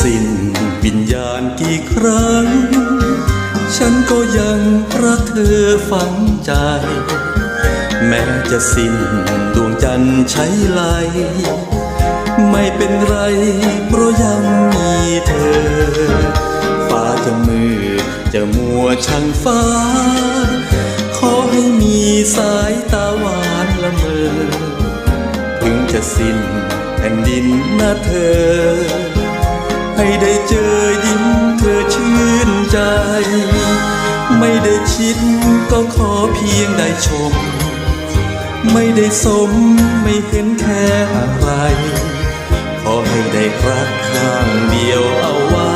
สิ้นวิญญาณกี่ครั้ง ฉันก็ยังรักเธอฝังใจ แม้จะสิ้นดวงจันทร์ใช้ไหลไม่เป็นไรเพราะยังมีเธอ ฟ้าจะมือจะมัวช่างฟ้า ขอให้มีสายตาหวานละเมอ ถึงจะสิ้นแผ่นดินนะเธอ ให้ได้เจอยิ้มเธอชื่นใจ ไม่ได้ชิดก็ขอเพียงได้ชม ไม่ได้สมไม่เห็นแค่อะไร ขอให้ได้รักข้างเดียวเอาไว้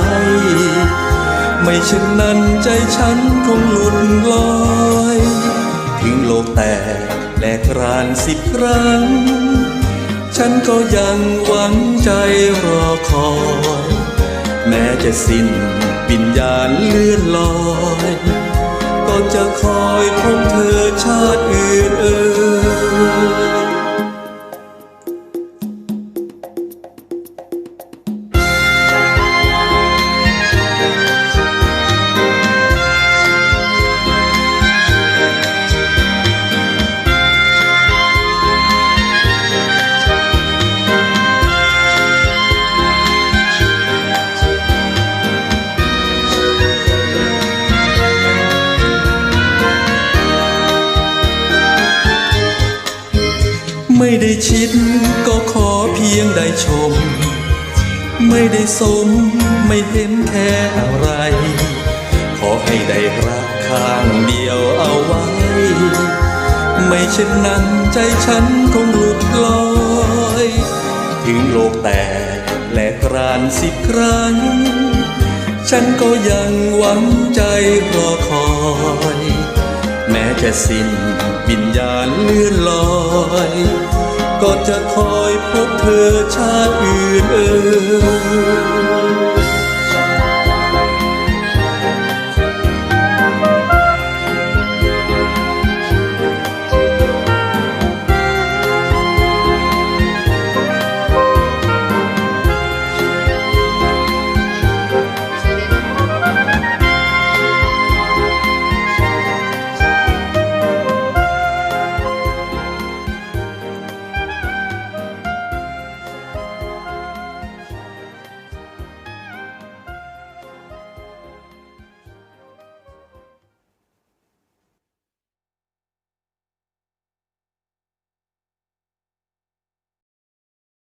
ไม่เช่นนั้นใจฉันคงหลุดลอยถึงโลกแตกแหลกรานสิบครั้ง ฉันก็ยังหวังใจรอคอย แม้จะสิ้นวิญญาณเลื่อนลอย ก็จะคอยพบเธอชาติอื่นเอ่ย ไม่ได้ชิดก็ขอเพียงได้ชม ไม่ได้สมไม่เห็นแค่อะไร ขอให้ได้รักข้างเดียวเอาไว้ ไม่เช่นนั้นใจฉันคงหลุดลอย ถึงโลกแตกแหลกรานสิบครั้ง ฉันก็ยังหวังใจรอคอย จะสิ้นวิญญาณเลื่อนลอย ก็จะคอยพบเธอชาติอื่นเอ่ย